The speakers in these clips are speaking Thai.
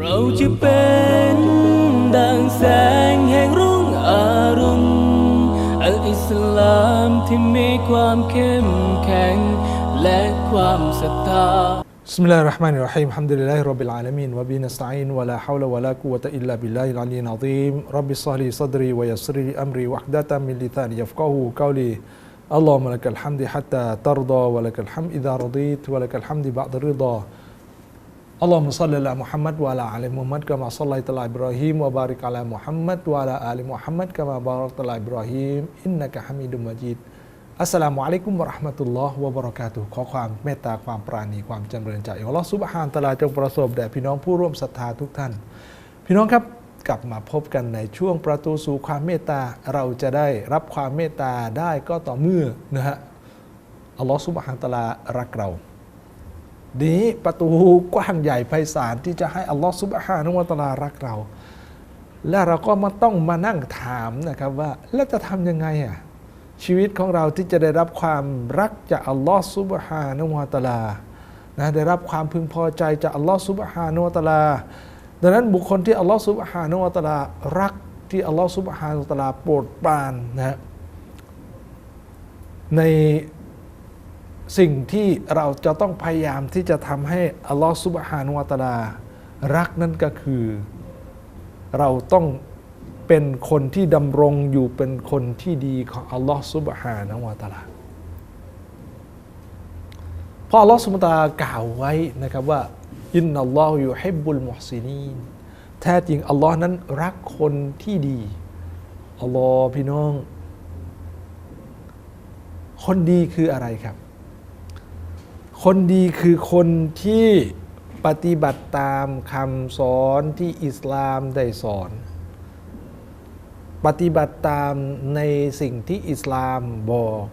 เราจะเป็นดังแสงแห่งรุ่งอรุณอัลอิสลามที่มีความเข้มแข็ง และความศรัทธา بسم الله الرحمن الرحيم الحمد لله رب العالمين وبه نستعين ولا حول ولا قوة إلا بالله العلي العظيم رب اشرح لي صدري ويسر لي أمري واحدة من لساني يفقهوا قولي اللهم لك الحمد حتى ترضى ولك الحمد إذا رضيت ولك الحمد بعد الرضا อัลลอฮุมะซัลลัลลมุฮัมมัดวะลาอัลมุฮัมมัดกะมาซัลลัยตะลาอิบรอฮิมวะบาริกะลามุฮัมมัดวะลาอัลมุฮัมมัดกะมาบารักตะลาอิบรอฮิมอินนะกะฮามิดุมะจีดอัสสลามุอะลัยกุมวะราะห์มะตุลลอฮ์วะบะเราะกาตุฮ์ขอความเมตตาความปราณีความจำเริญใจอัลลอฮ์ซุบฮานตะลาจงประสบแด่พี่น้องผู้ร่วมศรัทธาทุกท่าน พี่น้องครับกลับมาพบกันในช่วงประตูสู่ความเมตตาเราจะได้รับความเมตตาได้ก็ต่อเมื่อนะฮะอัลลอฮ์ซุบฮานตะลารักเรา นี้ประตูกว้างใหญ่ไพศาลที่จะให้อัลลอฮ์ซุบฮานุวะตาลารักเรา และเราก็มาต้องมานั่งถามนะครับว่าแล้วจะทำยังไงอะชีวิตของเราที่จะได้รับความรักจากอัลลอฮ์ซุบฮานุวะตาลานะได้รับความพึงพอใจจากอัลลอฮ์ซุบฮานุวะตาลา ดังนั้นบุคคลที่อัลลอฮ์ซุบฮานุวะตาลารักที่อัลลอฮ์ซุบฮานุวะตาลาโปรดปรานนะฮะใน สิ่งที่เราจะต้องพยายามที่จะทำให้อัลลอฮ์ซุบฮานุวะตาลารักนั่นก็คือ เราต้องเป็นคนที่ดำรงอยู่เป็นคนที่ดีของอัลลอฮ์ซุบฮานะวะตาลาเพราะอัลลอฮ์ซุบฮานะตากล่าวไว้นะครับว่าอินนัลลอฮฺอยู่ฮิบบุลมุฮซินีนแท้จริงอัลลอฮ์นั้นรักคนที่ดีอัลลอฮ์พี่น้อง คนดีคืออะไรครับ คนดีคือคนที่ปฏิบัติตามคำสอนที่อิสลามได้สอน ปฏิบัติตามในสิ่งที่อิสลามบอก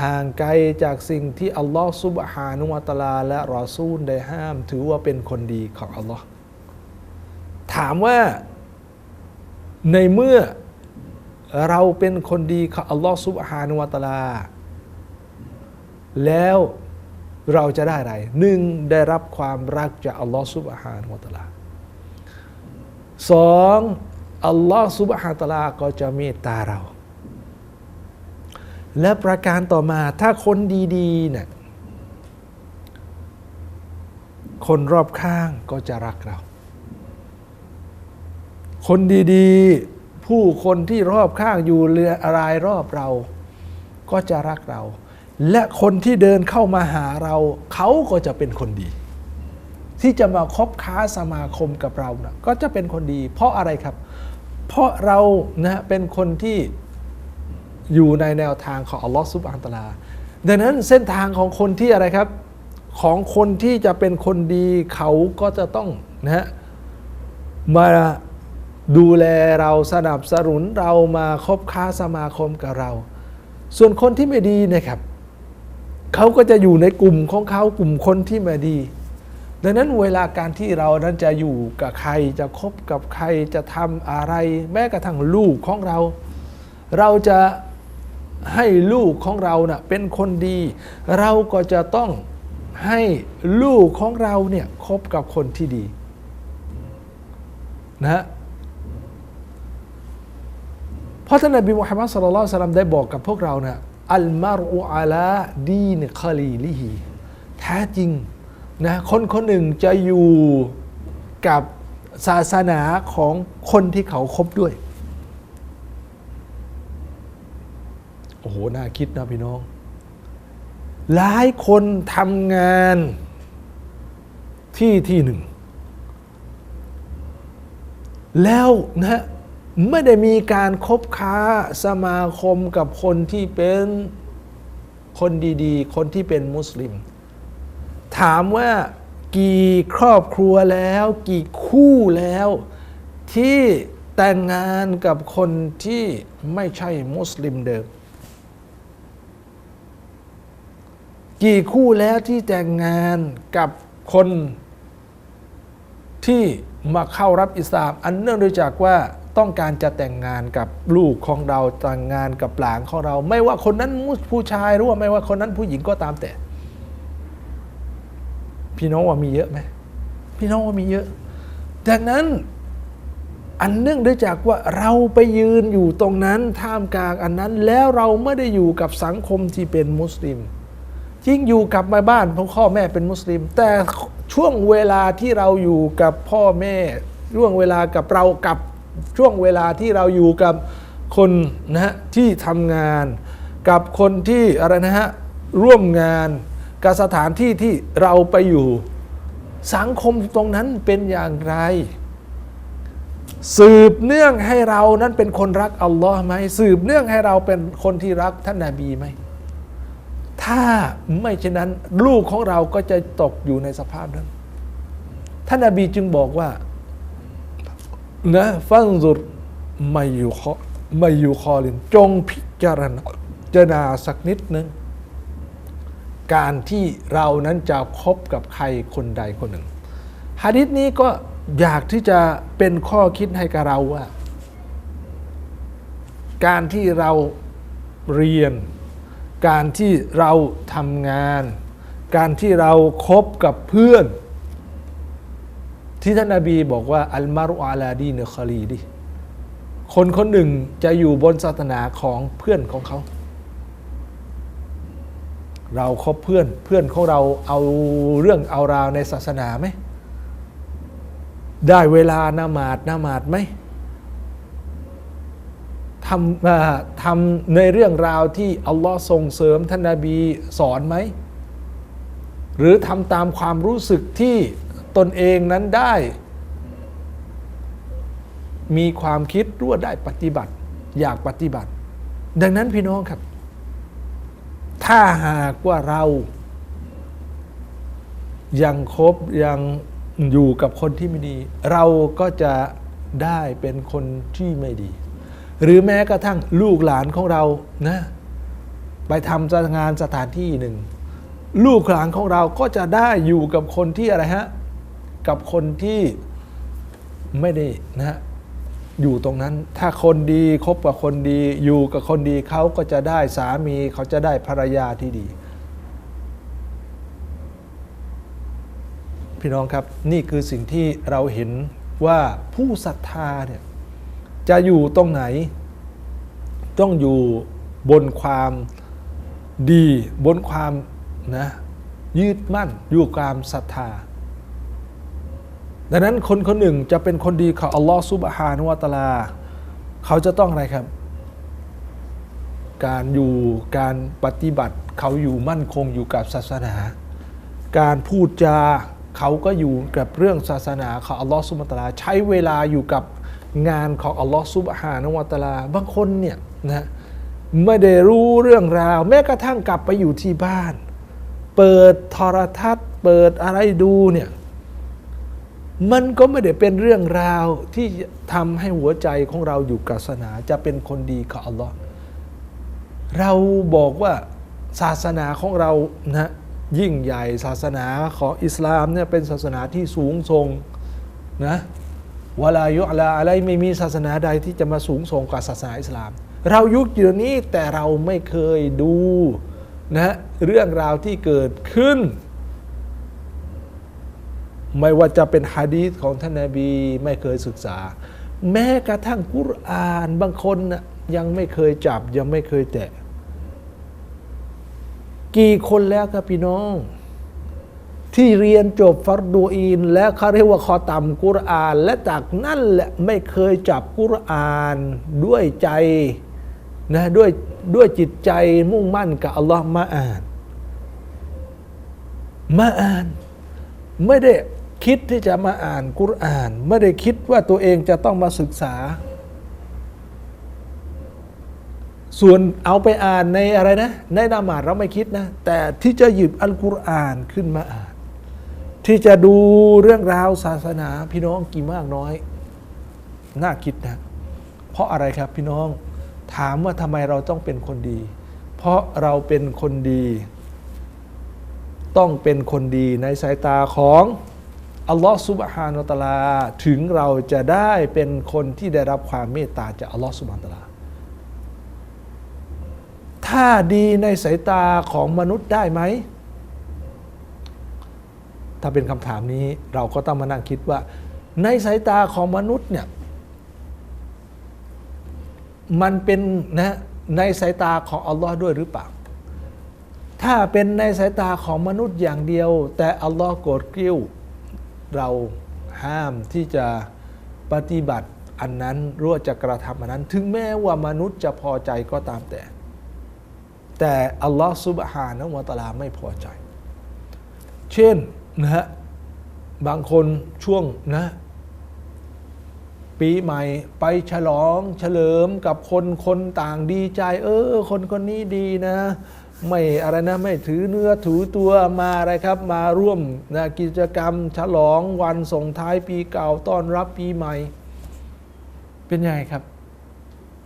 ห่างไกลจากสิ่งที่อัลลอฮฺซุบฮานุวะตลา และรอซูลได้ห้าม ถือว่าเป็นคนดีของอัลลอฮ์ถามว่าในเมื่อเราเป็นคนดีของอัลลอฮฺซุบฮานุวะตลา แล้ว เราจะได้อะไรหนึ่งได้รับความรักจากอัลลอฮฺซุบฮานวะตะอาลาสองอัลลอฮฺซุบฮานะตะอาลาก็จะเมตตาเรา และประการต่อมาถ้าคนดีๆเนี่ยคนรอบข้างก็จะรักเรา คนดีๆ ผู้คนที่รอบข้างอยู่เรือรายรอบเรา ก็จะรักเรา และคนที่เดินเข้ามาหาเรา เขาก็จะเป็นคนดี ที่จะมาคบค้าสมาคมกับเรานะก็จะเป็นคนดี เพราะอะไรครับ เพราะเรานะเป็นคนที่อยู่ในแนวทางของอัลลอฮฺซุบฮานตลาดังนั้นเส้นทางของคนที่อะไรครับ ของคนที่จะเป็นคนดีเขาก็จะต้องนะฮะมาดูแลเราสนับสนุนเรามาคบค้าสมาคมกับเรา ส่วนคนที่ไม่ดีนะครับ เขาก็จะอยู่ในกลุ่มของเขากลุ่มคนที่ไม่ดี ดังนั้นเวลาการที่เรานั้นจะอยู่กับใครจะคบกับใครจะทำอะไร แม้กระทั่งลูกของเรา เราจะให้ลูกของเราเนะ่ะเป็นคนดี เราก็จะต้องให้ลูกของเราเนี่ยคบกับคนที่ดีนะฮะเพราะท่านนบีมุฮัมมัดสุลลัลสลัมได้บอกกับพวกเรานะ อัลมารุอาลาดีนคาลีลิฮีแท้จริงนะคนคนหนึ่งจะอยู่กับศาสนาของคนที่เขาคบด้วย โอ้โห น่าคิดนะพี่น้อง หลายคนทำงานที่ที่หนึ่ง แล้วนะ ไม่ได้มีการคบค้าสมาคมกับคนที่เป็นคนดีๆ คนที่เป็นมุสลิม ถามว่ากี่ครอบครัวแล้ว กี่คู่แล้ว ที่แต่งงานกับคนที่ไม่ใช่มุสลิมเดิม กี่คู่แล้วที่แต่งงานกับคนที่มาเข้ารับอิสลาม อันเนื่องด้วยจากว่าต้องการจะแต่งงานกับลูกของเราแต่งงานกับหลานของเรา ไม่ว่าคนนั้นผู้ชายหรือว่าไม่ว่าคนนั้นผู้หญิงก็ตามแต่ พี่น้องว่ามีเยอะไหมพี่น้องว่ามีเยอะดังนั้นอันเนื่องด้วยจากว่าเราไปยืนอยู่ตรงนั้นท่ามกลางอันนั้นแล้วเราไม่ได้อยู่กับสังคมที่เป็นมุสลิมจริงอยู่กับมาบ้านเพราะพ่อแม่เป็นมุสลิม แต่ช่วงเวลาที่เราอยู่กับพ่อแม่ช่วงเวลากับเรากับ ช่วงเวลาที่เราอยู่กับคนนะฮะที่ทำงาน กับคนที่อะไรนะฮะร่วมงานกับสถานที่ที่เราไปอยู่ สังคมตรงนั้นเป็นอย่างไร สืบเนื่องให้เรานั้นเป็นคนรักอัลลอฮ์ไหมสืบเนื่องให้เราเป็นคนที่รักท่านนาบีไหมถ้าไม่เช่นนั้นลูกของเราก็จะตกอยู่ในสภาพนั้น ท่านนาบีจึงบอกว่า นะฟังสุดไม่อยู่คอไม่อยู่คอลินจงพิจารณาจารณาสักนิดหนึ่งการที่เรานั้นจะคบกับใครคนใดคนหนึ่งฮะดิษนี้ก็อยากที่จะเป็นข้อคิดให้กับเราว่า การที่เราเรียน การที่เราทำงาน การที่เราครบกับเพื่อน ที่ท่านนาบีบอกว่าอัลมารุอาลาดีเนคาลีดิคนคนหนึ่งจะอยู่บนศาสนาของเพื่อนของเขา เราคบเพื่อนเพื่อนของเราเอาเรื่องเอาราวในศาสนาไหม ได้เวลานามาดนามาดไหมทำอ่าทำในเรื่องราวที่อัลลอฮ์ส่งเสริมท่านนาบีสอนไหม หรือทำตามความรู้สึกที่ ตนเองนั้นได้ มีความคิดรู้ว่าได้ปฏิบัติ อยากปฏิบัติ ดังนั้นพี่น้องครับ ถ้าหากว่าเรายังคบยังอยู่กับคนที่ไม่ดี เราก็จะได้เป็นคนที่ไม่ดี หรือแม้กระทั่งลูกหลานของเรานะ ไปทำงานสถานที่หนึ่ง ลูกหลานของเราก็จะได้อยู่กับคนที่อะไรฮะ กับคนที่ไม่ได้นะฮะอยู่ตรงนั้น ถ้าคนดีคบกับคนดี อยู่กับคนดีเขาก็จะได้สามีเขาจะได้ภรรยาที่ดี พี่น้องครับนี่คือสิ่งที่เราเห็นว่าผู้ศรัทธาเนี่ยจะอยู่ตรงไหน ต้องอยู่บนความดีบนความนะยืดมั่นอยู่ความศรัทธา ดังนั้นคนคนหนึ่งจะเป็นคนดีของอัลลอฮฺซุบฮานุวะตาลา เขาจะต้องอะไรครับ การอยู่การปฏิบัติเขาอยู่มั่นคงอยู่กับศาสนา การพูดจาเขาก็อยู่กับเรื่องศาสนาของอัลลอฮฺซุบฮานะฮูวะตาลา ใช้เวลาอยู่กับงานของอัลลอฮฺซุบฮานะฮูวะตาลา บางคนเนี่ยนะไม่ได้รู้เรื่องราว แม้กระทั่งกลับไปอยู่ที่บ้าน เปิดโทรทัศน์ เปิดอะไรดูเนี่ย มันก็ไม่ได้เป็นเรื่องราวที่ทำให้หัวใจของเราอยู่กับศาสนาจะเป็นคนดีของอัลลอฮ์เราบอกว่าศาสนาของเรานะยิ่งใหญ่ศาสนาของอิสลามเนี่ยเป็นศาสนาที่สูงส่งนะวลายุอลาอะไรไม่มีศาสนาใดที่จะมาสูงส่งกว่าศาสนาอิสลาม เรายุคเดี๋ยวนี้แต่เราไม่เคยดูนะเรื่องราวที่เกิดขึ้น ไม่ว่าจะเป็นฮะดีษของท่านนาบีไม่เคยศึกษา แม้กระทั่งกุรอานบางคนนะยังไม่เคยจับยังไม่เคยแตะ กี่คนแล้วครับพี่น้อง ที่เรียนจบฟัรดูอีนและเขาเรียกว่าคอตำกุรอาน และจากนั่นแหละไม่เคยจับกุรอานด้วยใจนะด้วยด้วยจิตใจมุ่งมั่นกับอัลลอฮ์มาอ่าน มาอ่าน ไม่ได้ คิดที่จะมาอ่านกุรอาน ไม่ได้คิดว่าตัวเองจะต้องมาศึกษา ส่วนเอาไปอ่านในอะไรนะ ในนามาดเราไม่คิดนะ แต่ที่จะหยิบอัลกุรอานขึ้นมาอ่าน ที่จะดูเรื่องราวศาสนาพี่น้องกี่มากน้อย น่าคิดนะ เพราะอะไรครับพี่น้องถามว่าทำไมเราต้องเป็นคนดี เพราะเราเป็นคนดี ต้องเป็นคนดีในสายตาของ อัลลอฮฺซุบฮานาตะลา ถึงเราจะได้เป็นคนที่ได้รับความเมตตาจากอัลลอฮฺซุบฮานาตะลา ถ้าดีในสายตาของมนุษย์ได้ไหม ถ้าเป็นคำถามนี้เราก็ต้องมานั่งคิดว่า ในสายตาของมนุษย์เนี่ย มันเป็นนะในสายตาของอัลลอฮ์ด้วยหรือเปล่าถ้าเป็นในสายตาของมนุษย์อย่างเดียว แต่อัลลอฮ์โกรธกริ้ว เราห้ามที่จะปฏิบัติอันนั้นหรู้จะกระทำอันนั้น ถึงแม้ว่ามนุษย์จะพอใจก็ตามแต่ แต่อัลลอฮ์ซุบฮานะฮูวะตาลาไม่พอใจ เช่นนะฮะบางคนช่วงนะปีใหม่ไปฉลองเฉลิมกับคนคนต่างดีใจ เออ คนคนนี้ดีนะ ไม่อะไรนะไม่ถือเนื้อถือตัวมาอะไรครับ มาร่วมนะกิจกรรม ฉลองวันส่งท้ายปีเก่าต้อนรับปีใหม่ เป็นยังไงครับ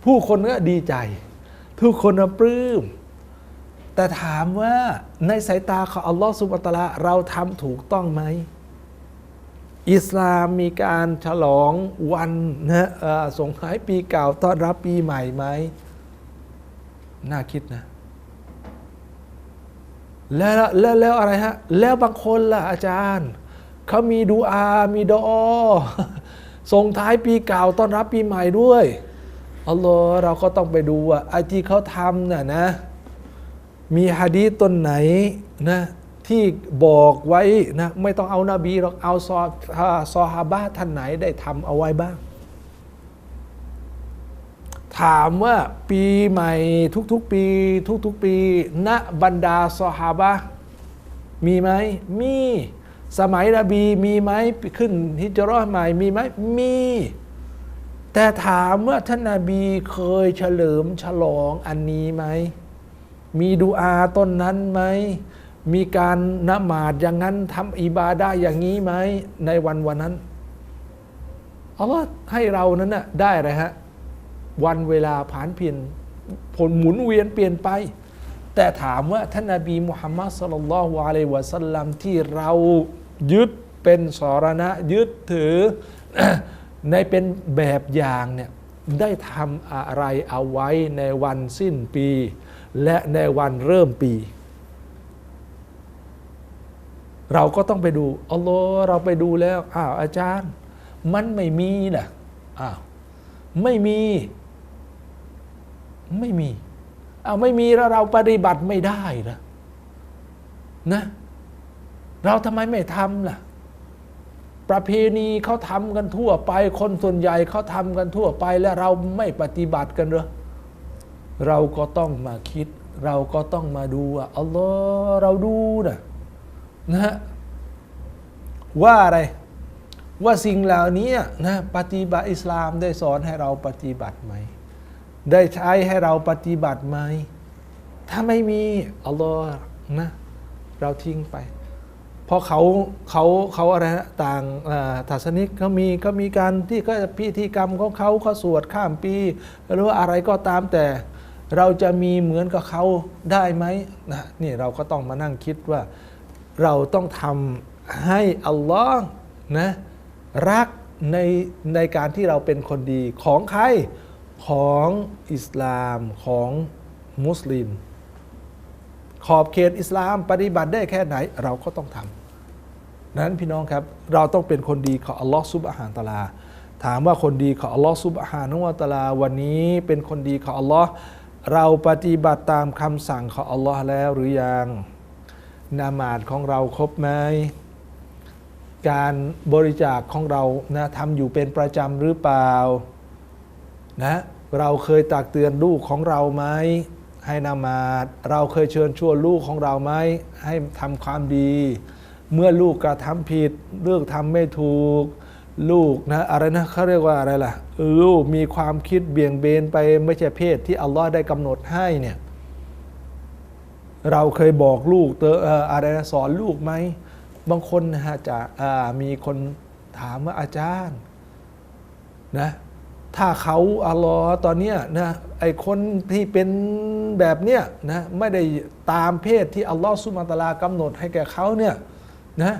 ผู้คนก็ดีใจ ทุกคนปลื้มแต่ถามว่าในสายตาของอัลลอฮฺสุบฮานะฮูวะตะลาเราทำถูกต้องไหม อิสลามมีการฉลองวันนะส่งท้ายปีเก่าต้อนรับปีใหม่ไหมน่าคิดนะ แล้วแล้วแล้วอะไรฮะ แล้วบางคนล่ะอาจารย์เขามีดูอา มีดอส่งท้ายปีเก่าต้อนรับปีใหม่ด้วยอัลลอฮ์เราก็ต้องไปดูว่าไอที่เขาทำน่ะนะ มีฮะดีษตนไหนนะที่บอกไว้นะไม่ต้องเอานาบีหรอกเอาซอซอฮาบะท่านไหนได้ทำเอาไว้บ้าง ถามว่าปีใหม่ทุกๆปี ทุกๆปี ณบรรดาซอฮาบะมีไหมมี สมัยนบีมีไหมขึ้นฮิจเราะห์ใหม่มีไหมมี แต่ถามว่าท่านนาบีเคยเฉลิมฉลองอันนี้ไหม มีดูอาต้นนั้นไหม มีการนมาดอย่างนั้นทำอิบาดาอย่างนี้ไหม ในวันวันนั้นอัลลอฮ์ให้เรานั้นน่ะได้อะไรฮะ วันเวลาผ่านเพียนผลหมุนเวียนเปลี่ยนไป แต่ถามว่าท่านนาบีมุฮัมมัดสุลลัลลอฮุอะลัยวะสัลลัมที่เรายึดเป็นสรณะยึดถือในเป็นแบบอย่างเนี่ยได้ทำอะไรเอาไว้ในวันสิ้นปี และในวันเริ่มปี เราก็ต้องไปดูอัลลอฮ์เราไปดูแล้วอ้าวอาจารย์ มันไม่มีนะอ้าวไม่มี ไม่มีเอาไม่มีแล้วเราปฏิบัติไม่ได้นะนะ เราทำไมไม่ทำล่ะ ประเพณีเขาทำกันทั่วไป คนส่วนใหญ่เขาทำกันทั่วไปและเราไม่ปฏิบัติกันเหรอเราก็ต้องมาคิด เราก็ต้องมาดูว่าอัลลอฮ์เราดูนะนะ ว่าอะไร ว่าสิ่งเหล่านี้นะปฏิบัติอิสลามได้สอนให้เราปฏิบัติไหม ได้ใช้ให้เราปฏิบัติไหม ถ้าไม่มีอัลลอฮ์นะ เราทิ้งไป เพราะเขาเขาเขาอะไรนะต่างอ่าศาสนิกเขามีเขามีการที่ก็พิธีกรรมของเขาเขาสวดข้ามปี หรือว่าอะไรก็ตามแต่เราจะมีเหมือนกับเขาได้ไหมนะนี่เราก็ต้องมานั่งคิดว่า เราต้องทำให้อัลลอฮ์นะรักในในการที่เราเป็นคนดีของใคร ของอิสลามของมุสลิม ขอบเขตอิสลามปฏิบัติได้แค่ไหนเราก็ต้องทำนั้นพี่น้องครับเราต้องเป็นคนดีของอัลลอฮ์ซุบฮานตะอาลา ถามว่าคนดีของอัลลอฮ์ซุบฮาหารนุวตะอาลา วันนี้เป็นคนดีของอัลลอฮ์เราปฏิบัติตามคำสั่งของอัลลอฮ์แล้วหรือยังนามาดของเราครบไหมการบริจาคของเรานะทำอยู่เป็นประจำหรือเปล่านะ เราเคยตักเตือนลูกของเราไหมให้นามาดเราเคยเชิญชวนลูกของเราไหมให้ทำความดี เมื่อลูกกระทำผิดเลือกทำไม่ถูก ลูกนะอะไรนะเขาเรียกว่าอะไรล่ะลูกมีความคิดเบี่ยงเบนไปไม่ใช่เพศที่อัลลอฮ์ได้กำหนดให้เนี่ยเราเคยบอกลูกเตออะไรนะสอนลูกไหมบางคนนะฮะจะมีคนถามว่าอาจารย์นะ ถ้าเขาอัลลอฮ์ตอนเนี้ยนะไอคนที่เป็นแบบเนี้ยนะไม่ได้ตามเพศที่อัลลอฮ์สุมาตลากำหนดให้แก่เขาเนี่ยนะ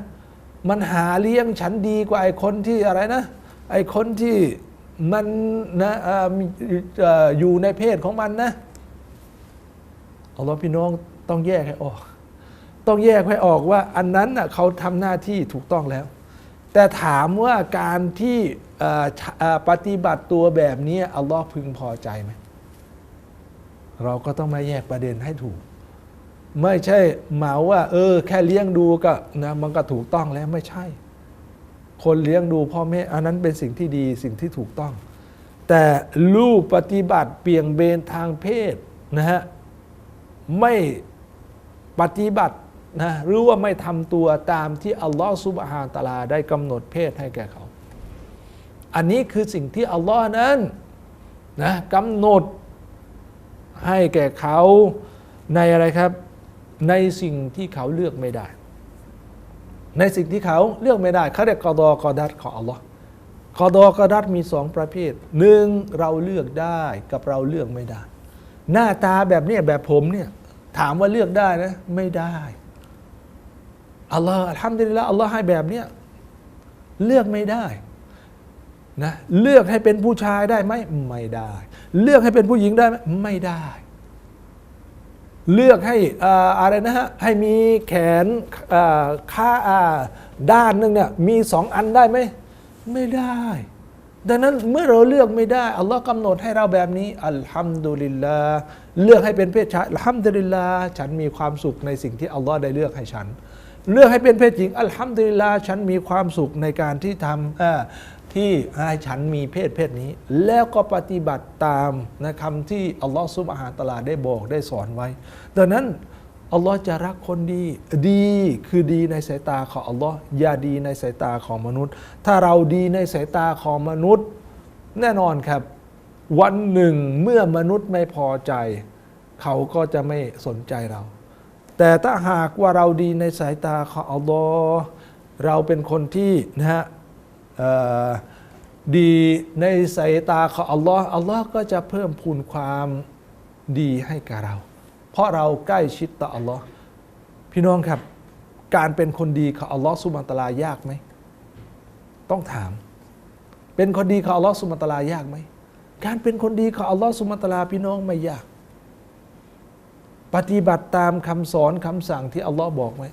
มันหาเลี้ยงฉันดีกว่าไอคนที่อะไรนะไอคนที่มันนะอ่อมีเอ่ออยู่ในเพศของมันนะอัลลอฮ์พี่น้องต้องแยกให้ออก ต้องแยกให้ออกว่าอันนั้นน่ะเขาทำหน้าที่ถูกต้องแล้ว แต่ถามว่าการที่ ปฏิบัติตัวแบบนี้อัลลอฮ์พึงพอใจไหมเราก็ต้องมาแยกประเด็นให้ถูก ไม่ใช่เหมาว่า เออ แค่เลี้ยงดูก็นะมันก็ถูกต้องแล้วไม่ใช่ คนเลี้ยงดูพ่อแม่อันนั้นเป็นสิ่งที่ดีสิ่งที่ถูกต้อง แต่ลูกปฏิบัติเปี่ยงเบนทางเพศนะฮะไม่ปฏิบัตินะหรือว่าไม่ทำตัวตามที่อัลลอฮฺซุบฮานตะอาลาได้กำหนดเพศให้แก่เขา อันนี้คือสิ่งที่อัลลอฮ์นั้นนะกำหนดให้แก่เขาในอะไรครับ ในสิ่งที่เขาเลือกไม่ได้ ในสิ่งที่เขาเลือกไม่ได้เขาเรียกกอดอกอดัดของอัลลอฮ์กอดอกอดัดมีสองประเภทหนึ่งเราเลือกได้กับเราเลือกไม่ได้ หน้าตาแบบนี้แบบผมเนี่ยถามว่าเลือกได้นะไม่ได้อัลลอฮ์อัลฮัมดุลิลละอัลลอฮ์ให้แบบเนี้ยเลือกไม่ได้ นะเลือกให้เป็นผู้ชายได้ไหมไม่ได้ เลือกให้เป็นผู้หญิงได้ไหมไม่ได้ เลือกให้อะไรนะฮะให้มีแขนข้าด้านหนึงเนี่ยมีสองอันได้ไหมไม่ได้ ดังนั้นเมื่อเราเลือกไม่ได้อัลลอฮ์กำหนดให้เราแบบนี้อัลฮัมดุลิลลาห์เลือกให้เป็นเพศชายอัลฮัมดุลิลลาห์ฉันมีความสุขในสิ่งที่อัลลอฮ์ได้เลือกให้ฉัน เลือกให้เป็นเพศหญิงอัลฮัมดุลิลลาห์ฉันมีความสุขในการที่ทำ ที่ให้ฉันมีเพศเพศนี้ แล้วก็ปฏิบัติตามนะคำที่อัลลอฮ์ซุบฮานะฮูวะตะอาลาได้บอกได้สอนไว้ ดังนั้นอัลลอฮ์จะรักคนดี ดีคือดีในสายตาของอัลลอฮ์อย่าดีในสายตาของมนุษย์ ถ้าเราดีในสายตาของมนุษย์ แน่นอนครับ วันหนึ่งเมื่อมนุษย์ไม่พอใจ เขาก็จะไม่สนใจเรา แต่ถ้าหากว่าเราดีในสายตาของอัลลอฮ์เราเป็นคนที่นะฮะ ดีในสายตาของอัลลอฮ์อัลลอฮ์ก็จะเพิ่มพูนความดีให้กับเรา เพราะเราใกล้ชิดต่ออัลลอฮ์พี่น้องครับ การเป็นคนดีของอัลลอฮ์สุบฮานตลายากไหม ต้องถาม เป็นคนดีของอัลลอฮ์สุบฮานตลายากไหม การเป็นคนดีของอัลลอฮ์สุบฮานตะอาลาพี่น้องไม่ยาก ปฏิบัติตามคำสอนคำสั่งที่อัลลอฮ์บอกไว้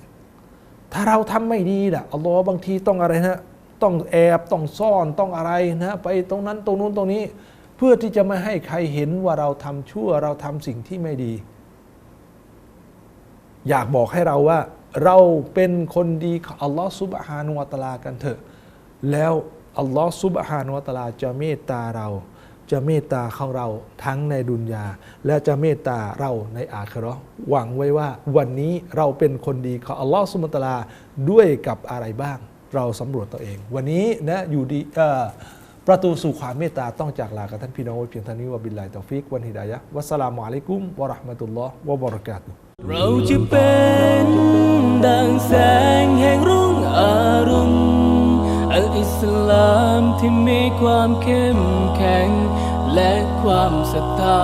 ถ้าเราทำไม่ดีน่ะอัลลอฮ์บางทีต้องอะไรนะ ต้องแอบต้องซ่อนต้องอะไรนะไปตรงนั้นตรงนู้นตรงนี้ เพื่อที่จะไม่ให้ใครเห็นว่าเราทำชั่วเราทำสิ่งที่ไม่ดี อยากบอกให้เราว่า เราเป็นคนดีของอัลลอฮ์ซุบฮานุวะตะอาลากันเถอะ แล้วอัลลอฮ์ซุบฮานุวะตะอาลาจะเมตตาเรา จะเมตตาของเราทั้งในดุนยา และจะเมตตาเราในอาคราหวังไว้ว่าวันนี้เราเป็นคนดีของอัลลอฮ์ซุบฮานุวะตะอาลาด้วยกับอะไรบ้าง เราสำรวจตัวเอง วันนี้นะอยู่ดีประตูสู่ความเมตตาต้องจากลากับท่านพี่น้องเพียงเท่านี้วะบิลลาฮิตอฟิกวันฮิดายะวัสสลามุอะลัยกุมวะราะห์มะตุลลอฮ์วะบะเราะกาตุเราจะเป็นดังแสงแห่งรุ่งอรุณอัลอิสลามที่มีความเข้มแข็งและความศรัทธา